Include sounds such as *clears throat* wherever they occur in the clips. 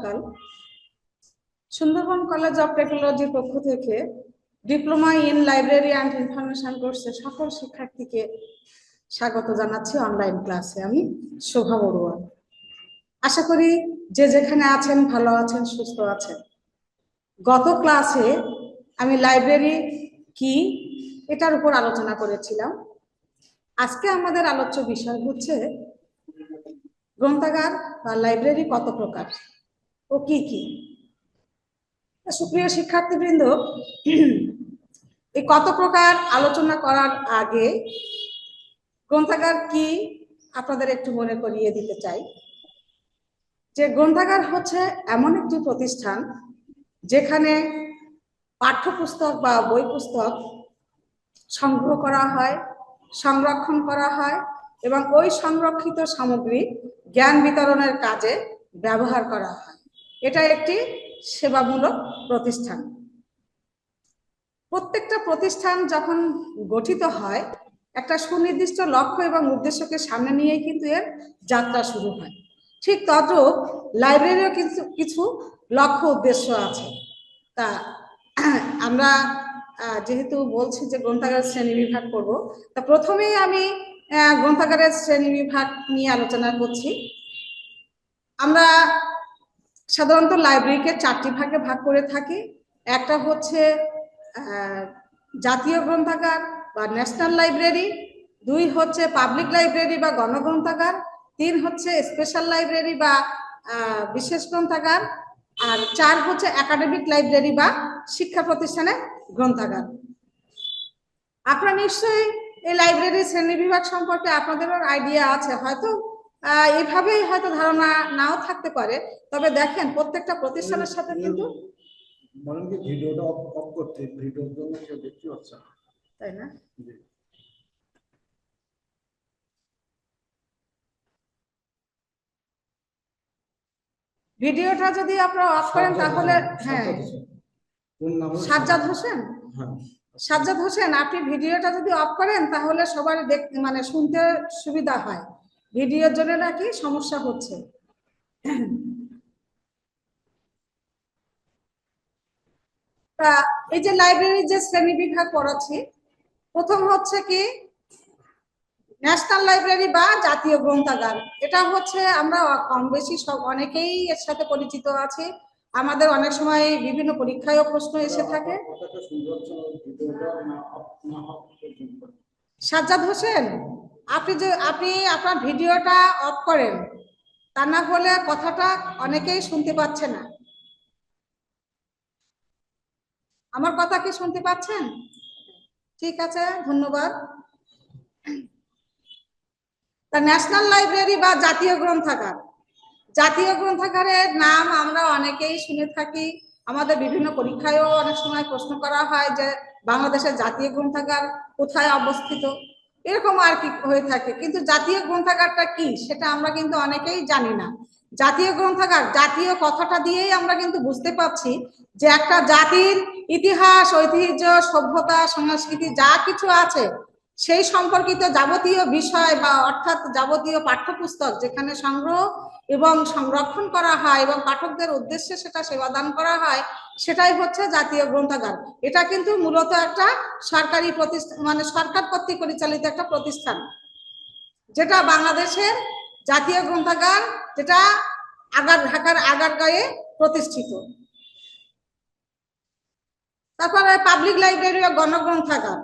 সকাল Sundarban college of টেকনোলজির পক্ষ থেকে diploma in library and information কোর্সের সকল শিক্ষার্থীকে স্বাগত জানাচ্ছি অনলাইন ক্লাসে আমি শোভা বড়ুয়া। আশা করি যে যেখানে আছেন, ভালো আছেন, সুস্থ আছেন। গত ক্লাসে আমি লাইব্রেরি কি এটার উপর আলোচনা করেছিলাম। আজকে আমাদের আলোচ্য বিষয় হচ্ছে গ্রন্থাগার বা লাইব্রেরি কত প্রকার? ও কি কি? সুপ্রিয় শিক্ষার্থীবৃন্দ, এই কত প্রকার আলোচনা করার আগে গ্রন্থাগার কি আপনাদের একটু মনে করিয়ে দিতে চাই? যে গ্রন্থাগার হচ্ছে এমন একটি প্রতিষ্ঠান যেখানে পাঠ্যপুস্তক বা বই পুস্তক সংগ্রহ করা হয়, সংরক্ষণ করা হয় এবং ওই সংরক্ষিত সামগ্রী জ্ঞান বিতরণের কাজে ব্যবহার করা হয়। এটা একটি সেবামূলক প্রতিষ্ঠান। প্রত্যেকটা প্রতিষ্ঠান যখন গঠিত হয়, একটা সুনির্দিষ্ট লক্ষ্য এবং উদ্দেশ্যকে সামনে নিয়েই কিন্তু এর যাত্রা শুরু হয়। ঠিক তদ্রূপ লাইব্রেরিও কিছু কিছু লক্ষ্য উদ্দেশ্য আছে। তা *clears throat* আমরা যেহেতু বলছি যে গ্রন্থাগার শ্রেণি বিভাগ করব, তা প্রথমেই আমি গ্রন্থাগারের শ্রেণি বিভাগ নিয়ে আলোচনা করছি। আমরা সাধারণত লাইব্রেরিকে চারটি ভাগে ভাগ করে থাকি। একটা হচ্ছে জাতীয় গ্রন্থাগার বা ন্যাশনাল লাইব্রেরি দুই হচ্ছে পাবলিক লাইব্রেরি বা গণগ্রন্থাগার, তিন হচ্ছে স্পেশাল লাইব্রেরি বা বিশেষ গ্রন্থাগার, আর চার হচ্ছে একাডেমিক লাইব্রেরি বা শিক্ষা প্রতিষ্ঠানের গ্রন্থাগার। আপনারা নিশ্চয়ই এই লাইব্রেরির শ্রেণি বিভাগ সম্পর্কে আপনাদেরও আইডিয়া আছে, হয়তো এভাবেই হয়তো ধারণা নাও থাকতে পারে। তবে দেখেন প্রত্যেকটা প্রতিষ্ঠানের সাথে কিন্তু বলেন কি ভিডিওটা অফ অফ করতে ভিডিওর জন্য কেউ দেখতে পাচ্ছে না। তাই না? ভিডিওটা যদি আপনারা অফ করেন তাহলে হ্যাঁ। হোসেন। সাজ্জাদ? হোসেন? হ্যাঁ। সাজ্জাদ হোসেন আপনি ভিডিওটা যদি অফ করেন তাহলে সবার দেখ মানে শুনতে সুবিধা হয়। ভিডিওর জন্য নাকি সমস্যা হচ্ছে। তা এই যে লাইব্রেরির যে শ্রেণি বিভাগ পড়াচ্ছি, প্রথম হচ্ছে কি ন্যাশনাল লাইব্রেরি বা জাতীয় গ্রন্থাগার। এটা হচ্ছে আমরা কম বেশি সব অনেকেই এর সাথে পরিচিত আছি। আমাদের অনেক সময় বিভিন্ন পরীক্ষায়ও প্রশ্ন এসে থাকে। সাজ্জাদ হোসেন? আপনি যে, আপনি আপনার ভিডিওটা অফ করেন, তা না হলে কথাটা অনেকেই শুনতে পাচ্ছে না। আমার কথা কি শুনতে পাচ্ছেন? ঠিক আছে, ধন্যবাদ। তা ন্যাশনাল লাইব্রেরি বা জাতীয় গ্রন্থাগার। জাতীয় গ্রন্থাগারের নাম আমরা অনেকেই শুনে থাকি। আমাদের বিভিন্ন পরীক্ষায়ও অনেক সময় প্রশ্ন করা হয় যে, বাংলাদেশের জাতীয় গ্রন্থাগার কোথায় অবস্থিত? এরকম আর কি হয়ে থাকে। কিন্তু জাতীয় গ্রন্থাগারটা কি, সেটা আমরা কিন্তু অনেকেই জানি না। জাতীয় গ্রন্থাগার, জাতীয় কথাটা দিয়েই আমরা কিন্তু বুঝতে পারছি যে একটা জাতির ইতিহাস, ঐতিহ্য, সভ্যতা, সংস্কৃতি যা কিছু আছে, সেই সম্পর্কিত যাবতীয় বিষয় বা অর্থাৎ যাবতীয় পাঠ্যপুস্তক যেখানে সংগ্রহ এবং সংরক্ষণ করা হয় এবং পাঠকদের উদ্দেশ্যে সেটা সেবাদান করা হয়, সেটাই হচ্ছে জাতীয় গ্রন্থাগার। এটা কিন্তু মূলত একটা সরকারি প্রতিষ্ঠান মানে সরকার কর্তৃক পরিচালিত একটা প্রতিষ্ঠান। যেটা বাংলাদেশের জাতীয় গ্রন্থাগার যেটা আগার ঢাকার আগারগাঁয়ে প্রতিষ্ঠিত। তারপরে পাবলিক লাইব্রেরি গণগ্রন্থাগার।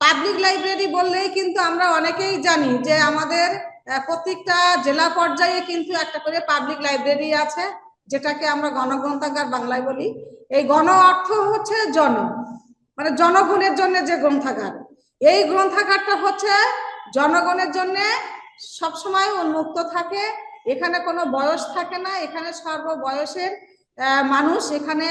পাবলিক লাইব্রেরি বললেই কিন্তু আমরা অনেকেই জানি যে আমাদের প্রত্যেকটা জেলা পর্যায়ে কিন্তু একটা করে পাবলিক লাইব্রেরি আছে, যেটাকে আমরা গণগ্রন্থাগার বাংলায় বলি। এই গণ অর্থ হচ্ছে জন মানে জনগণের জন্য যে গ্রন্থাগার। এই গ্রন্থাগারটা হচ্ছে জনগণের জন্য সবসময় উন্মুক্ত থাকে, এখানে কোনো বয়স থাকে না, এখানে সর্ব বয়সের মানুষ এখানে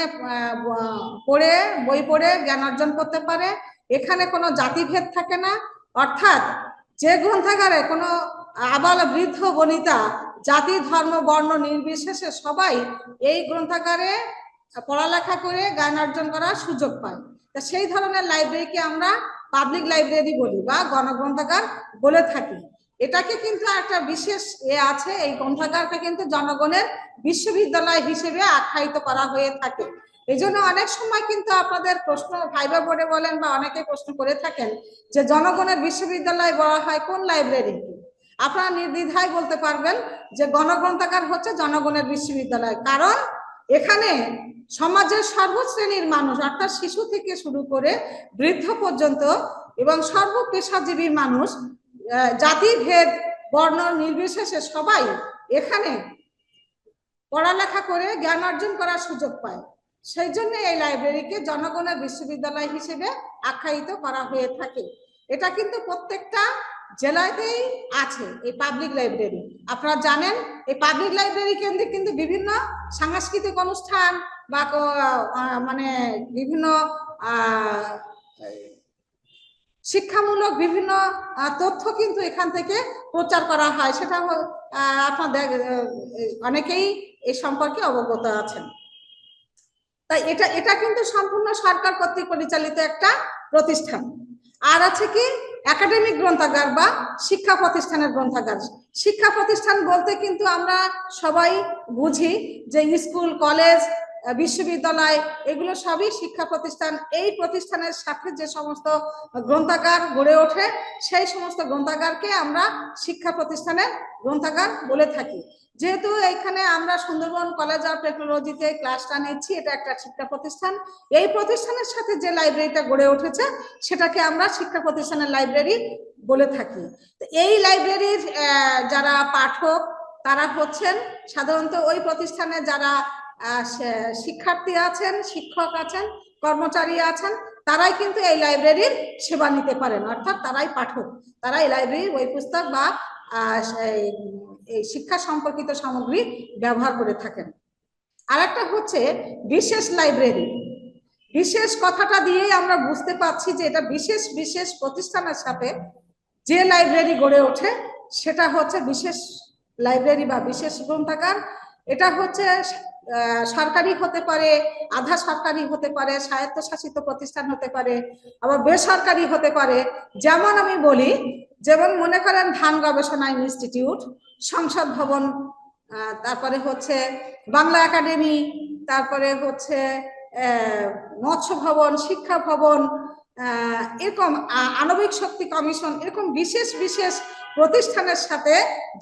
পড়ে, বই পড়ে, জ্ঞান অর্জন করতে পারে। এখানে কোনো জাতিভেদ থাকে না। অর্থাৎ যে গ্রন্থাগারে কোনো আবাল বৃদ্ধ বনিতা, জাতি, ধর্ম, বর্ণ নির্বিশেষে সবাই এই গ্রন্থাগারে পড়ালেখা করে জ্ঞান অর্জন করার সুযোগ পায়। তা সেই ধরনের লাইব্রেরিকে আমরা পাবলিক লাইব্রেরি বলি বা গণগ্রন্থাগার বলে থাকি। এটাকে কিন্তু একটা বিশেষ এ আছে, এই গ্রন্থাগারকে কিন্তু জনগণের বিশ্ববিদ্যালয় হিসেবে আখ্যায়িত করা হয়ে থাকে। এই জন্য অনেক সময় কিন্তু আপনাদের প্রশ্ন ভাইবা বোর্ডে বলেন বা অনেকে প্রশ্ন করে থাকেন যে জনগণের বিশ্ববিদ্যালয় বলা হয় কোন লাইব্রেরি আপনারা নির্দ্বিধায় বলতে পারবেন যে গণগ্রন্থাগার হচ্ছে জনগণের বিশ্ববিদ্যালয়। কারণ এখানে সমাজের সর্বশ্রেণীর মানুষ অর্থাৎ শিশু থেকে শুরু করে বৃদ্ধ পর্যন্ত এবং সর্ব পেশাজীবী মানুষ আহ, জাতি ভেদ বর্ণ নির্বিশেষে সবাই এখানে পড়ালেখা করে জ্ঞান অর্জন করার সুযোগ পায়। সেই জন্য এই লাইব্রেরিকে জনগণের বিশ্ববিদ্যালয় হিসেবে আখ্যায়িত করা হয়ে থাকে। এটা কিন্তু প্রত্যেকটা জেলাতেই আছে এই পাবলিক লাইব্রেরি আপনারা জানেন, এই পাবলিক লাইব্রেরি কেন্দ্রে কিন্তু বিভিন্ন সাংস্কৃতিক অনুষ্ঠান বা মানে বিভিন্ন শিক্ষামূলক বিভিন্ন তথ্য কিন্তু এখান থেকে প্রচার করা হয়। সেটা আপনাদের অনেকেই এই সম্পর্কে অবগত আছেন। তাই এটা এটা কিন্তু সম্পূর্ণ সরকার কর্তৃক পরিচালিত একটা প্রতিষ্ঠান। আর আছে কি? একাডেমিক গ্রন্থাগার বা শিক্ষা প্রতিষ্ঠানের গ্রন্থাগার। শিক্ষা প্রতিষ্ঠান বলতে কিন্তু আমরা সবাই বুঝি যে স্কুল কলেজ বিশ্ববিদ্যালয়, এগুলো সবই শিক্ষা প্রতিষ্ঠান। এই প্রতিষ্ঠানের সাথে যে সমস্ত গ্রন্থাগার গড়ে ওঠে, সেই সমস্ত গ্রন্থাগারকে আমরা শিক্ষা প্রতিষ্ঠানের গ্রন্থাগার বলে থাকি। যেহেতু এখানে আমরা সুন্দরবন কলেজ অফ টেকনোলজিতে ক্লাসটা নিচ্ছি, এটা একটা শিক্ষা প্রতিষ্ঠান। এই প্রতিষ্ঠানের সাথে যে লাইব্রেরিটা গড়ে উঠেছে, সেটাকে আমরা শিক্ষা প্রতিষ্ঠানের লাইব্রেরি বলে থাকি। এই লাইব্রেরির যারা পাঠক, তারা হচ্ছেন সাধারণত ওই প্রতিষ্ঠানে যারা শিক্ষার্থী আছেন, শিক্ষক আছেন, কর্মচারী আছেন, তারাই কিন্তু এই লাইব্রেরির সেবা নিতে পারেন। অর্থাৎ তারাই পাঠক, তারা এই লাইব্রেরির বই পুস্তক বা এই শিক্ষা সম্পর্কিত সামগ্রী ব্যবহার করে থাকেন। আরেকটা হচ্ছে বিশেষ লাইব্রেরি। বিশেষ কথাটা দিয়েই আমরা বুঝতে পারছি যে এটা বিশেষ বিশেষ প্রতিষ্ঠানের সাথে যে লাইব্রেরি গড়ে ওঠে, সেটা হচ্ছে বিশেষ লাইব্রেরি বা বিশেষ গ্রন্থাগার। এটা হচ্ছে সরকারি হতে পারে, আধা সরকারি হতে পারে, স্বায়ত্তশাসিত প্রতিষ্ঠান হতে পারে, আবার বেসরকারি হতে পারে। যেমন আমি বলি, যেমন মনে করেন ধান গবেষণা ইনস্টিটিউট, সংসদ ভবন তারপরে হচ্ছে বাংলা একাডেমি, তারপরে হচ্ছে মৎস্য ভবন, শিক্ষা ভবন এরকম আণবিক শক্তি কমিশন, এরকম বিশেষ বিশেষ প্রতিষ্ঠানের সাথে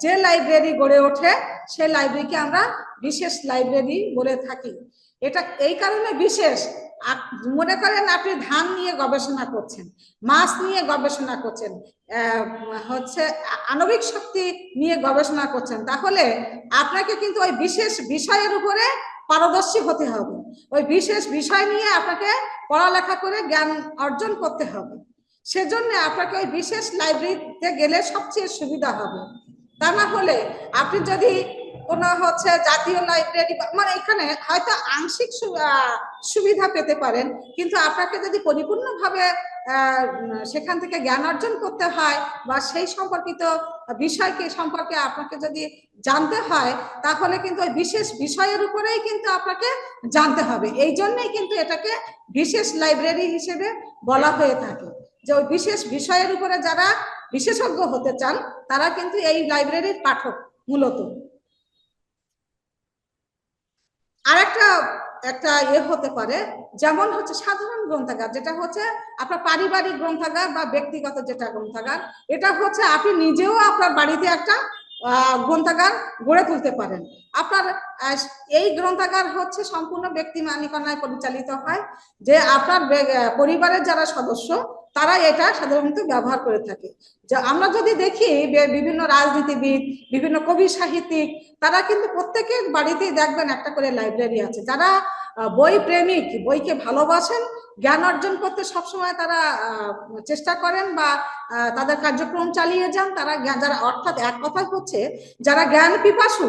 যে লাইব্রেরি গড়ে ওঠে, সে লাইব্রেরিকে আমরা বিশেষ লাইব্রেরি বলে থাকি। এটা এই কারণে বিশেষ। মনে করেন আপনি ধান নিয়ে গবেষণা করছেন, মাছ নিয়ে গবেষণা করছেন হচ্ছে আণবিক শক্তি নিয়ে গবেষণা করছেন, তাহলে আপনাকে কিন্তু ওই বিশেষ বিষয়ের উপরে পারদর্শী হতে হবে। ওই বিশেষ বিষয় নিয়ে আপনাকে পড়ালেখা করে জ্ঞান অর্জন করতে হবে। সেজন্য আপনাকে ওই বিশেষ লাইব্রেরিতে গেলে সবচেয়ে সুবিধা হবে। তা না হলে আপনি যদি কোনো হচ্ছে জাতীয় লাইব্রেরি মানে এখানে হয়তো আংশিক সুবিধা পেতে পারেন, কিন্তু আপনাকে যদি পরিপূর্ণভাবে সেখান থেকে জ্ঞান অর্জন করতে হয় বা সেই সম্পর্কিত বিষয়কে সম্পর্কে আপনাকে যদি জানতে হয়, তাহলে কিন্তু ওই বিশেষ বিষয়ের উপরেই কিন্তু আপনাকে জানতে হবে। এই জন্যই কিন্তু এটাকে বিশেষ লাইব্রেরি হিসেবে বলা হয়ে থাকে। যে ওই বিশেষ বিষয়ের উপরে যারা বিশেষজ্ঞ হতে চান, তারা কিন্তু এই লাইব্রেরির পাঠক মূলত। আরেকটা, একটা একটা ইয়ে হতে পারে, যেমন হচ্ছে সাধারণ গ্রন্থাগার, যেটা হচ্ছে আপনার পারিবারিক গ্রন্থাগার বা ব্যক্তিগত যেটা গ্রন্থাগার, এটা হচ্ছে আপনি নিজেও আপনার বাড়িতে একটা গ্রন্থাগার গড়ে তুলতে পারেন। আপনার এই গ্রন্থাগার হচ্ছে সম্পূর্ণ ব্যক্তি মালিকানায় পরিচালিত হয়, যে আপনার পরিবারের যারা সদস্য তারা এটা সাধারণত ব্যবহার করে থাকে। যে আমরা যদি দেখি বিভিন্ন রাজনীতিবিদ, বিভিন্ন কবি সাহিত্যিক, তারা কিন্তু প্রত্যেকের বাড়িতেই দেখবেন একটা করে লাইব্রেরি আছে। যারা বই প্রেমিক, বইকে ভালোবাসেন, জ্ঞান অর্জন করতে সবসময় তারা চেষ্টা করেন বা তাদের কার্যক্রম চালিয়ে যান। তারা যারা অর্থাৎ এক কথা হচ্ছে, যারা জ্ঞান পিপাসু,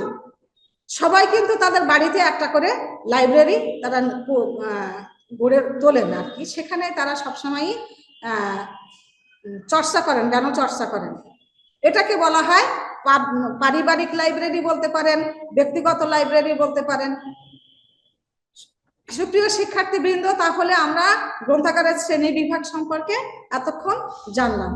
সবাই কিন্তু তাদের বাড়িতে একটা করে লাইব্রেরি তারা গড়ে তোলেন আর কি। সেখানে তারা সবসময়ই চর্চা করেন জ্ঞান চর্চা করেন? এটাকে বলা হয় পারিবারিক লাইব্রেরি বলতে পারেন, ব্যক্তিগত লাইব্রেরি বলতে পারেন। সুপ্রিয় শিক্ষার্থীবৃন্দ, তাহলে আমরা গ্রন্থাগারের শ্রেণি বিভাগ সম্পর্কে এতক্ষণ জানলাম।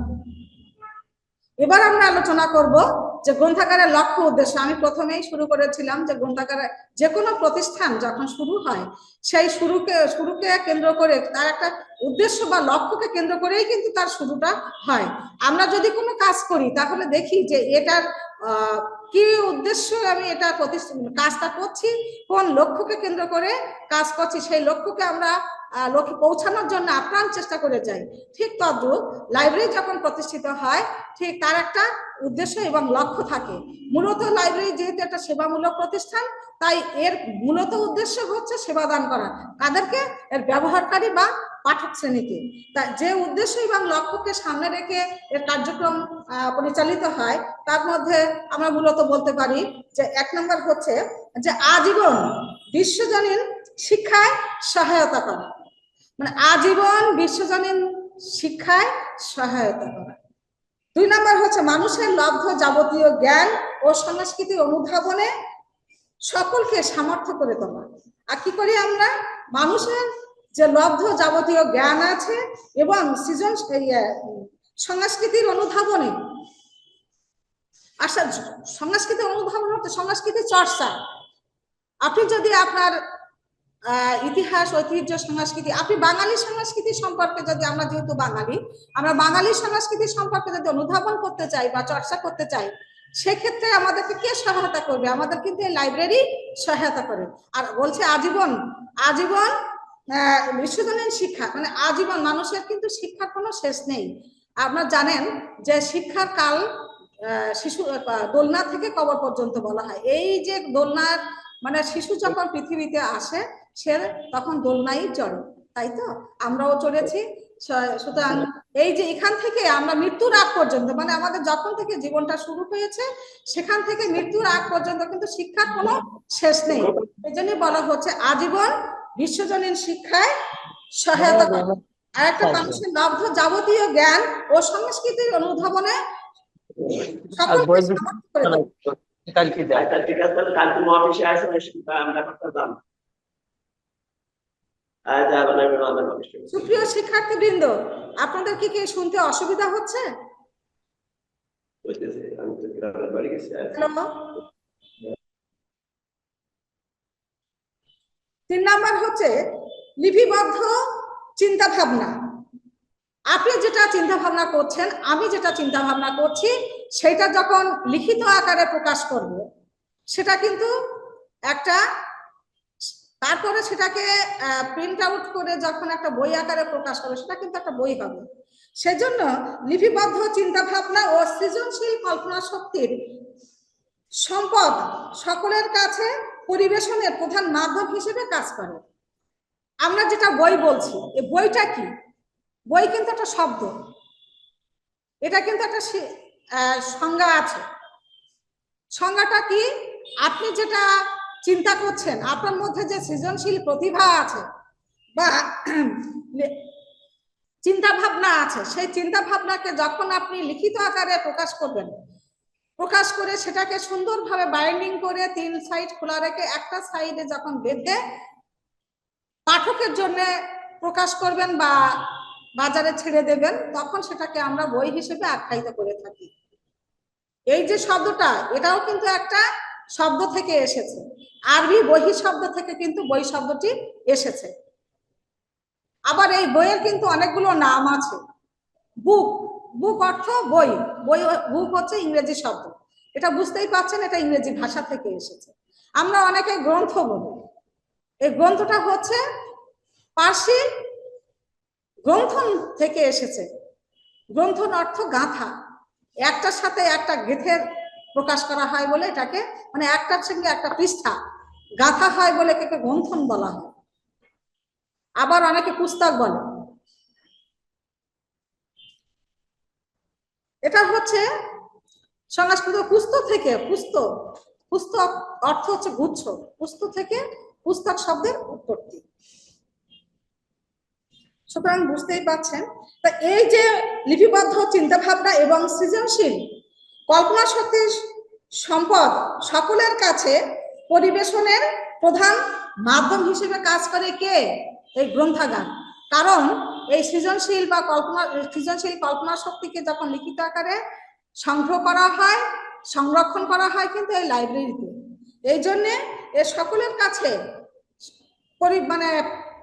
এবার আমরা আলোচনা করব যে গ্রন্থাগারের লক্ষ্য উদ্দেশ্য, আমি প্রথমেই শুরু করেছিলাম যে গ্রন্থাগারে যে কোনো প্রতিষ্ঠান যখন শুরু হয়, সেই শুরুকে শুরুকে কেন্দ্র করে তার একটা উদ্দেশ্য বা লক্ষ্যকে কেন্দ্র করেই কিন্তু তার শুরুটা হয়। আমরা যদি কোনো কাজ করি, তাহলে দেখি যে এটার কি উদ্দেশ্য আমি এটা কাজটা করছি, কোন লক্ষ্যকে কেন্দ্র করে কাজ করছি, সেই লক্ষ্যকে আমরা লক্ষ্যে পৌঁছানোর জন্য আপ্রাণ চেষ্টা করে যাই। ঠিক তদ্রুপ লাইব্রেরি যখন প্রতিষ্ঠিত হয়, ঠিক তার একটা উদ্দেশ্য এবং লক্ষ্য থাকে। মূলত লাইব্রেরি যেহেতু একটা সেবামূলক প্রতিষ্ঠান, তাই এর মূলত উদ্দেশ্য হচ্ছে সেবাদান করা। কাদেরকে? এর ব্যবহারকারী বা পাঠক শ্রেণীকে। তা যে উদ্দেশ্য এবং লক্ষ্যকে সামনে রেখে এর কার্যক্রম পরিচালিত হয়, তার মধ্যে আমরা মূলত বলতে পারি যে এক নম্বর হচ্ছে যে আজীবন বিশ্বজনীন শিক্ষায় সহায়তা করা। মানে আজীবন বিশ্বজনীন শিক্ষায় সহায়তা করা। দুই নম্বর হচ্ছে মানুষের লব্ধ যাবতীয় জ্ঞান ও সংস্কৃতি অনুধাবনে সকলকে সামর্থ্য করে তোলা। আর কি করি আমরা? মানুষের যে লব্ধ যাবতীয় জ্ঞান আছে এবং সৃজন সংস্কৃতির অনুধাবনে আচ্ছা সংস্কৃতি অনুধাবন হচ্ছে সংস্কৃতি চর্চা। আপনি যদি আপনার ইতিহাস, ঐতিহ্য, সংস্কৃতি, আপনি বাঙালি সংস্কৃতি সম্পর্কে যদি, আমরা যেহেতু বাঙালি, আমরা বাঙালি সংস্কৃতি সম্পর্কে যদি অনুধাবন করতে চাই বা চর্চা করতে চাই, সেক্ষেত্রে আমাদেরকে কে সহায়তা করবে? আমাদের কিন্তু এই লাইব্রেরি সহায়তা করে। আর বলছে আজীবন আজীবন বিশ্বজনীন শিক্ষা মানে আজীবন মানুষের কিন্তু শিক্ষার কোনো শেষ নেই। আপনারা জানেন যে শিক্ষার কাল শিশু, দোলনা থেকে কবর পর্যন্ত বলা হয়। এই যে দোলনার মানে শিশু যখন পৃথিবীতে আসে সে তখন দোলনাই চড়ে তাই তো? আমরাও চড়েছি। সুতরাং এই যে এখান থেকে আমরা মৃত্যুর আগ পর্যন্ত মানে আমাদের যখন থেকে জীবনটা শুরু হয়েছে সেখান থেকে মৃত্যুর আগ পর্যন্ত কিন্তু শিক্ষার কোনো শেষ নেই। এই জন্যই বলা হচ্ছে আজীবন বিশ্বজনীন শিক্ষায় সহায়তা করে। আর একটা মানুষের লব্ধ যাবতীয় জ্ঞান ও সংস্কৃতির অনুধাবনে সকলকে বই সামর্থ্য করে দেয় আচ্ছা ঠিক আছে তাহলে কালকে অফিসে আসুন এসে আমরা ব্যাপারটা জানব আচ্ছা আপনার আমাদের অফিসে সুপ্রিয় শিক্ষার্থীবৃন্দ আপনাদের কি কি শুনতে অসুবিধা হচ্ছে? তিন নাম্বার। হচ্ছে লিপিবদ্ধ চিন্তা ভাবনা আপনি যেটা চিন্তা ভাবনা করছেন আমি যেটা চিন্তা ভাবনা করছি সেটা যখন লিখিত আকারে প্রকাশ করব সেটা কিন্তু একটা তারপরে সেটাকে প্রিন্ট আউট করে যখন একটা বই আকারে প্রকাশ করবে, সেটা কিন্তু একটা বই হবে। সেজন্য লিপিবদ্ধ চিন্তা ভাবনা ও সৃজনশীল কল্পনা শক্তির সম্পদ সকলের কাছে পরিবেশনের প্রধান মাধ্যম হিসেবে কাজ করে। আমরা যেটা বই বলছি এই বইটা কি? বই কিন্তু একটা শব্দ। এটা কিন্তু একটা সংজ্ঞা আছে। সংজ্ঞাটা কি? আপনি যেটা চিন্তা করছেন, আপনার মধ্যে যে সৃজনশীল প্রতিভা আছে বা চিন্তা ভাবনা আছে, সেই চিন্তা ভাবনাকে যখন আপনি লিখিত আকারে প্রকাশ করবেন, প্রকাশ করে সেটাকে সুন্দরভাবে বাইন্ডিং করে তিন সাইড খোলা রেখে একটা সাইডে যখন বেঁধে পাঠকের জন্য প্রকাশ করবেন বা বাজারে ছেড়ে দেবেন, তখন সেটাকে আমরা বই হিসেবে আখ্যায়িত করে থাকি। এই যে শব্দটা, এটাও কিন্তু একটা শব্দ থেকে এসেছে। আরবি বহি শব্দ থেকে কিন্তু বই শব্দটি এসেছে। আবার এই বইয়ের কিন্তু অনেকগুলো নাম আছে। বুক বুক অর্থ বই। বই বুক হচ্ছে ইংরেজি শব্দ। এটা বুঝতেই পারছেন, এটা ইংরেজি ভাষা থেকে এসেছে। আমরা অনেকে গ্রন্থ বলি। এই গ্রন্থটা হচ্ছে পার্সি গ্রন্থন থেকে এসেছে। গ্রন্থন অর্থ গাঁথা। একটার সাথে একটা গেথে প্রকাশ করা হয় বলে এটাকে মানে একটার সঙ্গে একটা পৃষ্ঠা গাথা হয় বলে একে গ্রন্থন বলা হয়। আবার অনেকে পুস্তক বলে। এটা হচ্ছে সংস্কৃত পুস্ত থেকে পুস্ত পুস্তক অর্থ হচ্ছে গুচ্ছ। পুস্ত থেকে পুস্তক শব্দের উৎপত্তি। সুতরাং বুঝতেই পাচ্ছেন তা এই যে লিপিবদ্ধ চিন্তা ভাবনা এবং সৃজনশীল কল্পনা শক্তির সম্পদ সকলের কাছে পরিবেশনের প্রধান মাধ্যম হিসেবে কাজ করে কে? এই গ্রন্থাগার কারণ এই সৃজনশীল বা কল্পনা, সৃজনশীল কল্পনা শক্তিকে যখন লিখিত আকারে সংগ্রহ করা হয়, সংরক্ষণ করা হয় কিন্তু এই লাইব্রেরিতে। এই জন্যে এ সকলের কাছে মানে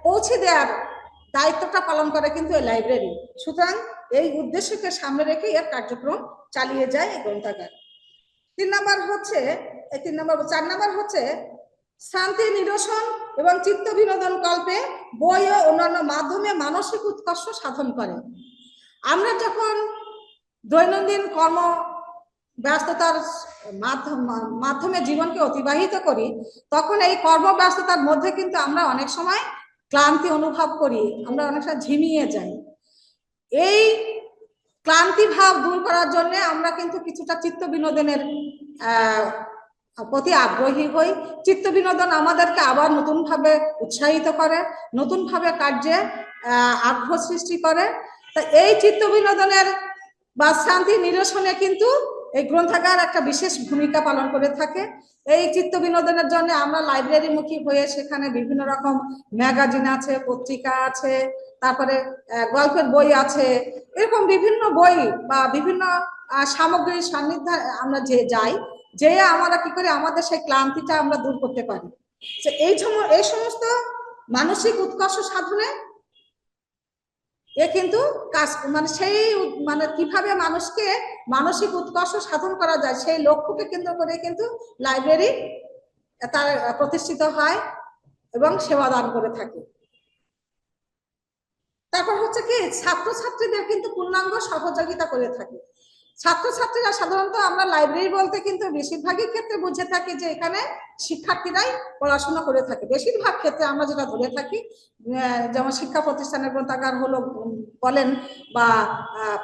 পৌঁছে দেওয়ার দায়িত্বটা পালন করে কিন্তু এই লাইব্রেরি। সুতরাং এই উদ্দেশ্যকে সামনে রেখে এর কার্যক্রম চালিয়ে যায় এই গ্রন্থাগার। তিন নাম্বার হচ্ছে তিন নাম্বার, চার নাম্বার হচ্ছে, শান্তি, নিরসন এবং চিত্ত বিনোদন কল্পে বই ও অন্যান্য মাধ্যমে মানসিক উৎকর্ষ সাধন করে। আমরা যখন দৈনন্দিন কর্ম ব্যস্ততার মাধ্যম, মাধ্যমে জীবনকে অতিবাহিত করি, তখন এই কর্মব্যস্ততার মধ্যে কিন্তু আমরা অনেক সময় ক্লান্তি অনুভব করি, আমরা অনেক সময় ঝিমিয়ে যাই। এই ক্লান্তি ভাব দূর করার জন্য আমরা কিন্তু কিছুটা চিত্ত বিনোদনের প্রতি আগ্রহী হই। চিত্ত বিনোদন আমাদেরকে আবার নতুন ভাবে উৎসাহিত করে নতুন ভাবে কার্যে আগ্রহ সৃষ্টি করে। তা এই চিত্ত বিনোদনের বা শান্তি নিরসনে কিন্তু এই গ্রন্থাগার একটা বিশেষ ভূমিকা পালন করে থাকে। এই চিত্ত বিনোদনের জন্য আমরা লাইব্রেরি মুখী হয়ে সেখানে বিভিন্ন রকম ম্যাগাজিন আছে, পত্রিকা আছে তারপরে গল্পের বই আছে। এরকম বিভিন্ন বই বা বিভিন্ন সামগ্রীর সান্নিধ্যে আমরা যে যাই, যে আমরা কি করে, আমাদের সেই ক্লান্তিটা আমরা দূর করতে পারি। এই এই সমস্ত মানসিক উৎকর্ষ সাধনে এ কিন্তু কাজ মানে সেই মানে কীভাবে মানুষকে মানসিক উৎকর্ষ সাধন করা যায়, সেই লক্ষ্যকে কেন্দ্র করে কিন্তু লাইব্রেরি তার প্রতিষ্ঠিত হয় এবং সেবা দান করে থাকে। তারপর হচ্ছে কি, ছাত্রছাত্রীদের কিন্তু পূর্ণাঙ্গ সহযোগিতা করে থাকে। ছাত্রছাত্রীরা সাধারণত আমরা লাইব্রেরি বলতে কিন্তু বেশিরভাগই ক্ষেত্রে বুঝে থাকি যে এখানে শিক্ষার্থীরাই পড়াশোনা করে থাকে। বেশিরভাগ ক্ষেত্রে আমরা যেটা ধরে থাকি যেমন শিক্ষা প্রতিষ্ঠানের গ্রন্থাগার হলো বলেন বা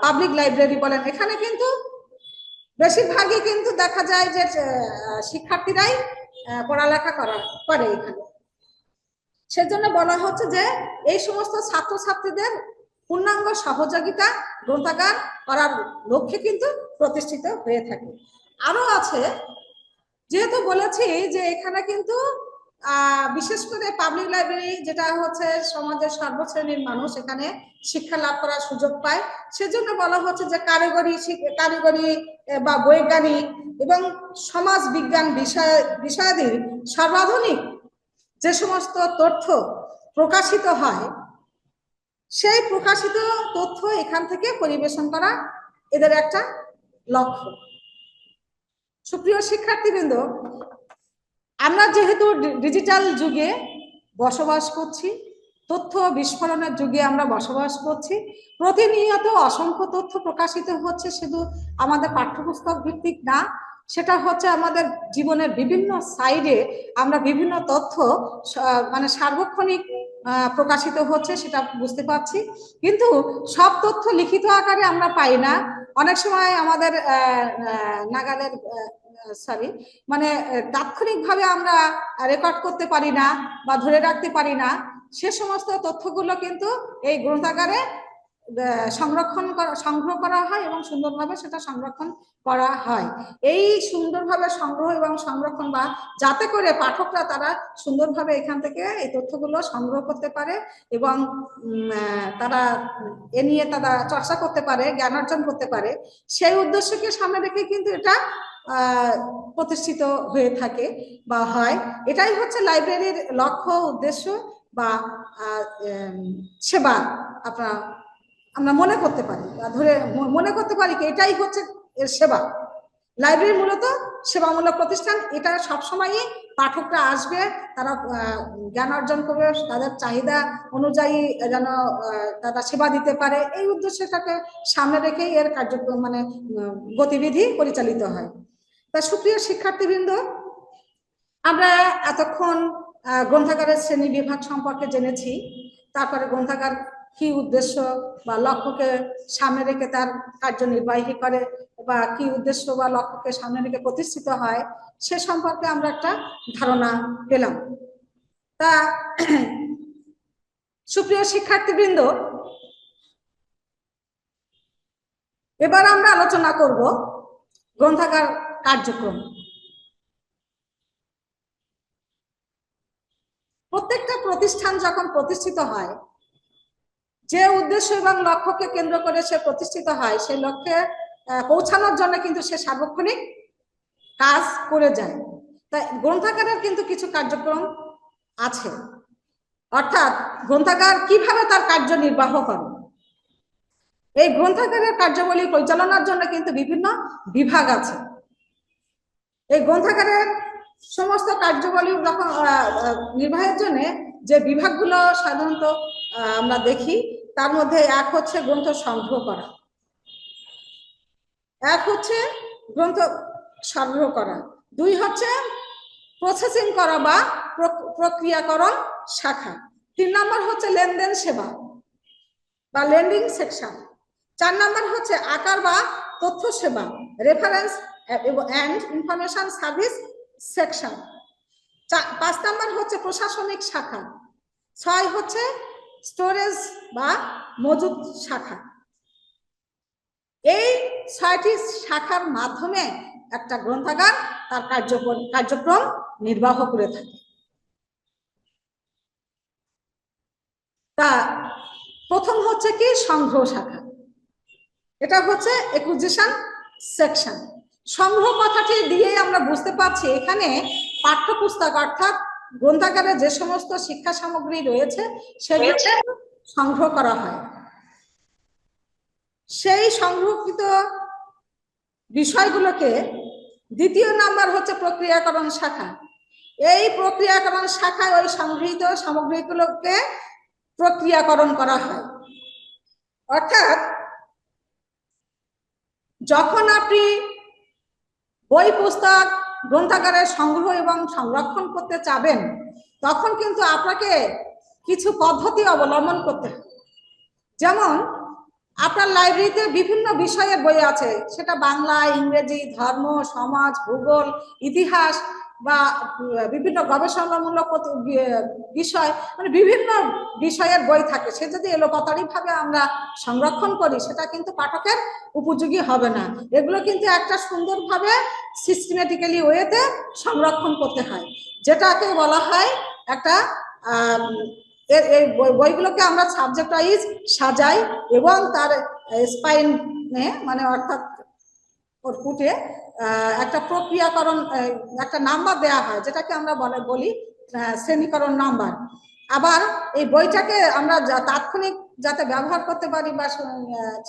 পাবলিক লাইব্রেরি বলেন, এখানে কিন্তু বেশিরভাগই কিন্তু দেখা যায় যে শিক্ষার্থীরাই পড়ালেখা করা, করে এখানে। সেজন্য বলা হচ্ছে যে এই সমস্ত ছাত্রছাত্রীদের পূর্ণাঙ্গ সহযোগিতা গ্রন্থাগার করার লক্ষ্যে কিন্তু প্রতিষ্ঠিত হয়ে থাকে। আরও আছে, যেহেতু বলেছি যে এখানে কিন্তু বিশেষ করে পাবলিক লাইব্রেরি যেটা হচ্ছে সমাজের সর্বশ্রেণীর মানুষ এখানে শিক্ষা লাভ করার সুযোগ পায়, সেজন্য বলা হচ্ছে যে কারিগরি কারিগরি বা বৈজ্ঞানিক এবং সমাজ বিজ্ঞান বিষয় বিষয়াদির সর্বাধুনিক যে সমস্ত তথ্য প্রকাশিত হয়, সেই প্রকাশিত তথ্য এখান থেকে পরিবেশন করা এদের একটা লক্ষ্য। সুপ্রিয় শিক্ষার্থীবৃন্দ, আমরা যেহেতু ডিজিটাল যুগে বসবাস করছি, তথ্য বিস্ফোরণের যুগে আমরা বসবাস করছি, প্রতিনিয়ত অসংখ্য তথ্য প্রকাশিত হচ্ছে শুধু আমাদের পাঠ্যপুস্তক ভিত্তিক না সেটা হচ্ছে আমাদের জীবনের বিভিন্ন সাইডে আমরা বিভিন্ন তথ্য মানে সার্বক্ষণিক প্রকাশিত হচ্ছে সেটা বুঝতে পারছি। কিন্তু সব তথ্য লিখিত আকারে আমরা পাই না। অনেক সময় আমাদের নাগালের সরি মানে তাৎক্ষণিক ভাবে আমরা রেকর্ড করতে পারি না বা ধরে রাখতে পারি না। সে সমস্ত তথ্যগুলো কিন্তু এই গ্রন্থাগারে সংরক্ষণ করা, সংগ্রহ করা হয় এবং সুন্দরভাবে সেটা সংরক্ষণ করা হয়। এই সুন্দরভাবে সংগ্রহ এবং সংরক্ষণ বা যাতে করে পাঠকরা তারা সুন্দরভাবে এখান থেকে এই তথ্যগুলো সংগ্রহ করতে পারে এবং তারা এ নিয়ে তারা চর্চা করতে পারে, জ্ঞান অর্জন করতে পারে, সেই উদ্দেশ্যকে সামনে রেখে কিন্তু এটা প্রতিষ্ঠিত হয়ে থাকে বা হয়। এটাই হচ্ছে লাইব্রেরির লক্ষ্য, উদ্দেশ্য বা সেবা আপনার আমরা মনে করতে পারি ধরে মনে করতে পারি কি এটাই হচ্ছে এর সেবা। লাইব্রেরি মূলত সেবামূলক প্রতিষ্ঠান, এটা সবসময়ই পাঠকরা আসবে, তারা জ্ঞান অর্জন করবে, তাদের চাহিদা অনুযায়ী যেন তারা সেবা দিতে পারে, এই উদ্দেশ্যটাকে সামনে রেখেই এর কার্যক্রম মানে গতিবিধি পরিচালিত হয়। তা সুপ্রিয় শিক্ষার্থীবৃন্দ, আমরা এতক্ষণ গ্রন্থাগারের শ্রেণি বিভাগ সম্পর্কে জেনেছি, তারপরে গ্রন্থাগার কি উদ্দেশ্য বা লক্ষ্যকে সামনে রেখে তার কার্যনির্বাহী করে বা কি উদ্দেশ্য বা লক্ষ্যকে সামনে রেখে প্রতিষ্ঠিত হয়, সে সম্পর্কে আমরা একটা ধারণা পেলাম। তা *clears throat* সুপ্রিয় শিক্ষার্থীবৃন্দ, এবার আমরা আলোচনা করব গ্রন্থাগার কার্যক্রম। প্রত্যেকটা প্রতিষ্ঠান যখন প্রতিষ্ঠিত হয় যে উদ্দেশ্য এবং লক্ষ্যকে কেন্দ্র করে সে প্রতিষ্ঠিত হয়, সেই লক্ষ্যে পৌঁছানোর জন্য কিন্তু সে সার্বক্ষণিক কাজ করে যায়। তাই গ্রন্থাগারের কিন্তু কিছু কার্যক্রম আছে। অর্থাৎ গ্রন্থাগার কীভাবে তার কার্য নির্বাহ করে এই গ্রন্থাগারের কার্যাবলী পরিচালনার জন্য কিন্তু বিভিন্ন বিভাগ আছে। এই গ্রন্থাগারের সমস্ত কার্যাবলী যখন নির্বাহের জন্য যে বিভাগগুলো সাধারণত আমরা দেখি তার মধ্যে এক হচ্ছে গ্রন্থ সংগ্রহ করা। এক হচ্ছে গ্রন্থ সংগ্রহ করা। দুই হচ্ছে প্রসেসিং করা বা প্রক- প্রক্রিয়াকরণ শাখা। তিন নম্বর হচ্ছে লেনদেন সেবা বা লেন্ডিং সেকশন চার নম্বর হচ্ছে আকার বা তথ্য সেবা reference and information service section পাঁচ নম্বর হচ্ছে প্রশাসনিক শাখা। ছয় হচ্ছে স্টোরেজ বা মজুদ শাখা। এই ছয়টি শাখার মাধ্যমে একটা গ্রন্থাগার তার কার্যক্রম কার্যক্রম নির্বাহ করে থাকে। তা প্রথম হচ্ছে কি? সংগ্রহ শাখা। এটা হচ্ছে একুজিশন সেকশন সংগ্রহ কথাটি দিয়ে আমরা বুঝতে পারছি এখানে পাঠ্যপুস্তক অর্থাৎ গ্রন্থাগারে যে সমস্ত শিক্ষা সামগ্রী রয়েছে সেগুলো সংগ্রহ করা হয়। সেই সংগ্রহকৃত বিষয়গুলোকে দ্বিতীয় নাম্বার হচ্ছে প্রক্রিয়াকরণ শাখা। এই প্রক্রিয়াকরণ শাখায় ওই সংগৃহীত সামগ্রীগুলোকে প্রক্রিয়াকরণ করা হয়। অর্থাৎ যখন আপনি বই পুস্তক গ্রন্থাগারে সংগ্রহ এবং সংরক্ষণ করতে চাবেন, তখন কিন্তু আপনাকে কিছু পদ্ধতি অবলম্বন করতে হবে। যেমন, আপনার লাইব্রেরিতে বিভিন্ন বিষয়ের বই আছে, সেটা বাংলা, ইংরেজি, ধর্ম, সমাজ, ভূগোল, ইতিহাস বা বিভিন্ন গবেষণামূলক বিষয় মানে বিভিন্ন বিষয়ের বই থাকে। সে যদি এলোপাতাড়ি ভাবে আমরা সংরক্ষণ করি, সেটা কিন্তু পাঠকের উপযোগী হবে না। এগুলো কিন্তু একটা সুন্দরভাবে সিস্টেমেটিক্যালি ওয়েতে সংরক্ষণ করতে হয়। যেটাকে বলা হয় একটা এই বই- বইগুলোকে আমরা সাবজেক্ট ওয়াইজ সাজাই এবং তার স্পাইন মানে অর্থাৎ পুটে একটা প্রক্রিয়াকরণ একটা নাম্বার দেয়া হয়, যেটাকে আমরা বলে, বলি শ্রেণীকরণ নাম্বার। আবার এই বইটাকে আমরা তাৎক্ষণিক যাতে ব্যবহার করতে পারি বা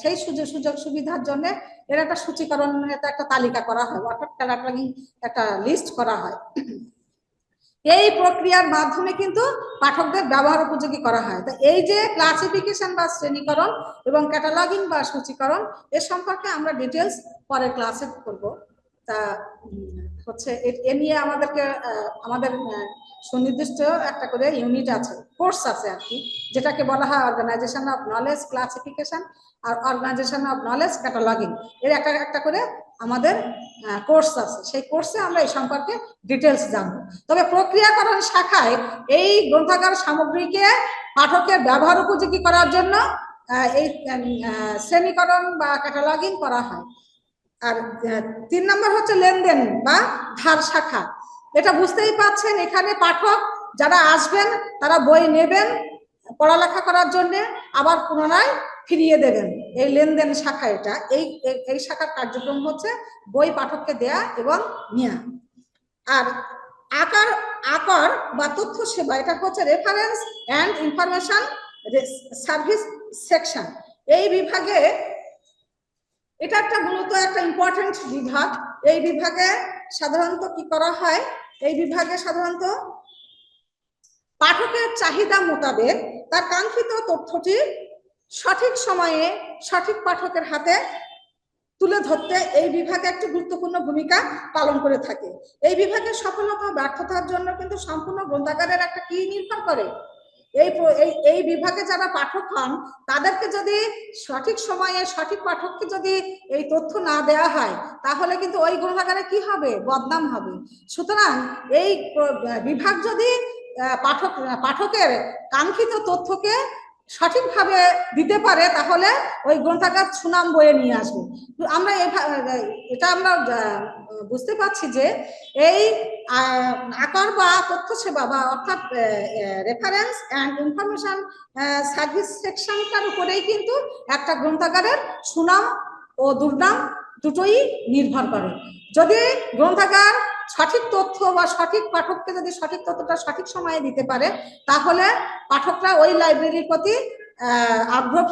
সেই সুযোগ সুযোগ সুবিধার জন্য এর একটা সূচীকরণ একটা তালিকা করা হয় অর্থাৎ একটা লিস্ট করা হয়। এই প্রক্রিয়ার মাধ্যমে কিন্তু পাঠকদের ব্যবহার উপযোগী করা হয়। তো এই যে ক্লাসিফিকেশন বা শ্রেণীকরণ এবং ক্যাটালগিং বা সূচীকরণ, এ সম্পর্কে আমরা ডিটেলস পরের ক্লাসে করব। তা হচ্ছে এ- নিয়ে আমাদেরকে আমাদের সুনির্দিষ্ট একটা করে ইউনিট আছে কোর্স আছে আর কি, যেটাকে বলা হয় অর্গানাইজেশন অফ নলেজ ক্লাসিফিকেশন আর অর্গানাইজেশন অফ নলেজ ক্যাটালগিং এর একটা একটা করে আমাদের কোর্স আছে। সেই কোর্সে আমরা এই সম্পর্কে ডিটেলস জানব। তবে প্রক্রিয়াকরণ শাখায় এই গ্রন্থাগার সামগ্রীকে পাঠকের ব্যবহার উপযোগী করার জন্য এই শ্রেণীকরণ বা ক্যাটালগিং করা হয়। আর তিন নম্বর হচ্ছে লেনদেন বা ধার শাখা। এটা বুঝতেই পাচ্ছেন এখানে পাঠক যারা আসবেন, তারা বই নেবেন পড়ালেখা করার জন্যে, আবার পুনরায় ফিরিয়ে দেবেন। এই লেনদেন শাখা এটা, এই, এই- শাখার কার্যক্রম হচ্ছে বই পাঠককে দেয়া এবং নেওয়া আর আকার আকার বা তথ্য সেবা, এটা হচ্ছে reference and information service section এই বিভাগে, এটা একটা মূলত একটা ইম্পর্টেন্ট বিভাগ। এই বিভাগে সাধারণত কি করা হয় এই বিভাগে সাধারণত পাঠকের চাহিদা মোতাবেক তার কাঙ্ক্ষিত তথ্যটি সঠিক সময়ে সঠিক পাঠকের হাতে তুলে ধরতে এই বিভাগে একটি গুরুত্বপূর্ণ ভূমিকা পালন করে থাকে। এই বিভাগের সফলতা ব্যর্থতার জন্য কিন্তু সম্পূর্ণ গ্রন্থাগারের একটা কি নির্ভর করে? এই এই বিভাগে যারা পাঠক হন, তাদেরকে যদি সঠিক সময়ে সঠিক পাঠককে যদি এই তথ্য না দেয়া হয়, তাহলে কিন্তু ওই গ্রন্থাগারে কি হবে? বদনাম হবে। সুতরাং এই বিভাগ যদি পাঠক, পাঠকের কাঙ্ক্ষিত তথ্যকে সঠিকভাবে দিতে পারে, তাহলে ওই গ্রন্থাগার সুনাম বয়ে নিয়ে আসবে। আমরা এটা আমরা বুঝতে পারছি যে এই আকার বা তথ্য সেবা বা অর্থাৎ রেফারেন্স অ্যান্ড ইনফরমেশন সার্ভিস সেকশনটার উপরেই কিন্তু একটা গ্রন্থাগারের সুনাম ও দুর্নাম দুটোই নির্ভর করে। যদি গ্রন্থাগার সঠিক তথ্য বা সঠিক পাঠককে যদি সঠিক তথ্যটা সঠিক সময়ে দিতে পারে, তাহলে পাঠকরা ওই লাইব্রেরির প্রতি আগ্রহ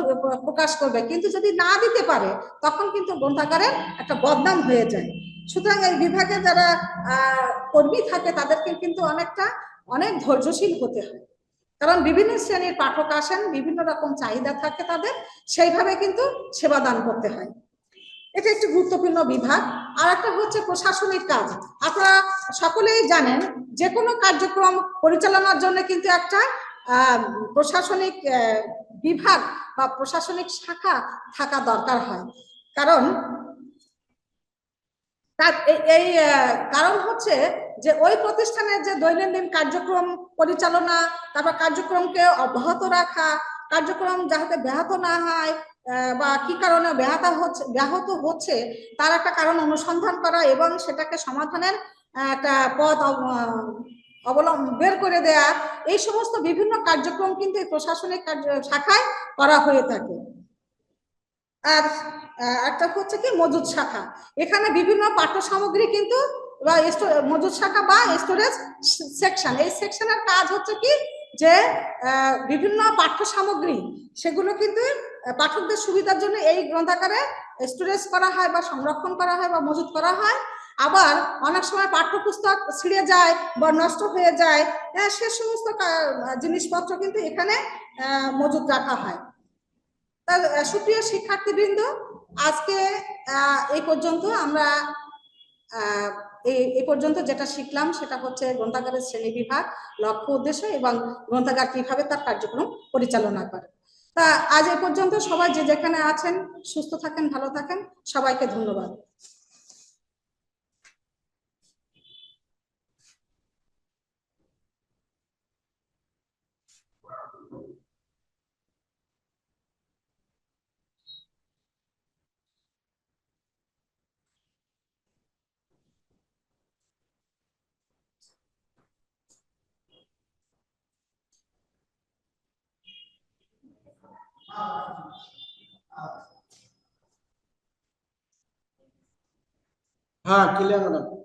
প্রকাশ করবে। কিন্তু যদি না দিতে পারে, তখন কিন্তু গ্রন্থাগারের একটা বদনাম হয়ে যায়। সুতরাং এই বিভাগে যারা কর্মী থাকে, তাদেরকে কিন্তু অনেকটা, অনেক ধৈর্যশীল হতে হয়। কারণ বিভিন্ন শ্রেণির পাঠক আসেন, বিভিন্ন রকম চাহিদা থাকে তাদের, সেইভাবে কিন্তু সেবা দান করতে হয়। এটা একটি গুরুত্বপূর্ণ বিভাগ। আর একটা হচ্ছে প্রশাসনিক কাজ। আপনারা সকলেই জানেন যে কোনো কার্যক্রম পরিচালনার জন্য কিন্তু একটা প্রশাসনিক বিভাগ বা প্রশাসনিক শাখা থাকা দরকার হয়। কারণ, তার এই- এই কারণ হচ্ছে যে ওই প্রতিষ্ঠানের যে দৈনন্দিন কার্যক্রম পরিচালনা, তারপর কার্যক্রমকে অব্যাহত রাখা কার্যক্রম যাতে ব্যাহত না হয় বা কি কারণে ব্যাহত হচ্ছে ব্যাহত হচ্ছে, তার একটা কারণ অনুসন্ধান করা এবং সেটাকে সমাধানের একটা পথ অব- অবলম্বন বের করে দেয়া, এই সমস্ত বিভিন্ন কার্যক্রম কিন্তু প্রশাসনিক শাখায় করা হয়ে থাকে। আর একটা হচ্ছে কি মজুদ শাখা। এখানে বিভিন্ন পাঠ্য সামগ্রী কিন্তু বা মজুদ শাখা বা স্টোরেজ সেকশন। এই সেকশনের কাজ হচ্ছে কি যে বিভিন্ন পাঠ্য সামগ্রী সেগুলো কিন্তু পাঠকদের সুবিধার জন্য এই গ্রন্থাগারে স্টোরেজ করা হয় বা সংরক্ষণ করা হয় বা মজুত করা হয়। আবার অনেক সময় পাঠ্যপুস্তক ছিঁড়ে যায় বা নষ্ট হয়ে যায় হ্যাঁ, সে সমস্ত জিনিসপত্র কিন্তু এখানে মজুত রাখা হয়। তা আহ, সুপ্রিয় শিক্ষার্থীবৃন্দ আজকে এই পর্যন্ত আমরা এই পর্যন্ত যেটা শিখলাম সেটা হচ্ছে গ্রন্থাগারের শ্রেণি বিভাগ, লক্ষ্য উদ্দেশ্য এবং গ্রন্থাগার কীভাবে তার কার্যক্রম পরিচালনা করে। তা আজ এ পর্যন্ত সবাই যে যেখানে আছেন, সুস্থ থাকেন, ভালো থাকেন, সবাইকে ধন্যবাদ। हाँ क्लियर मैडम।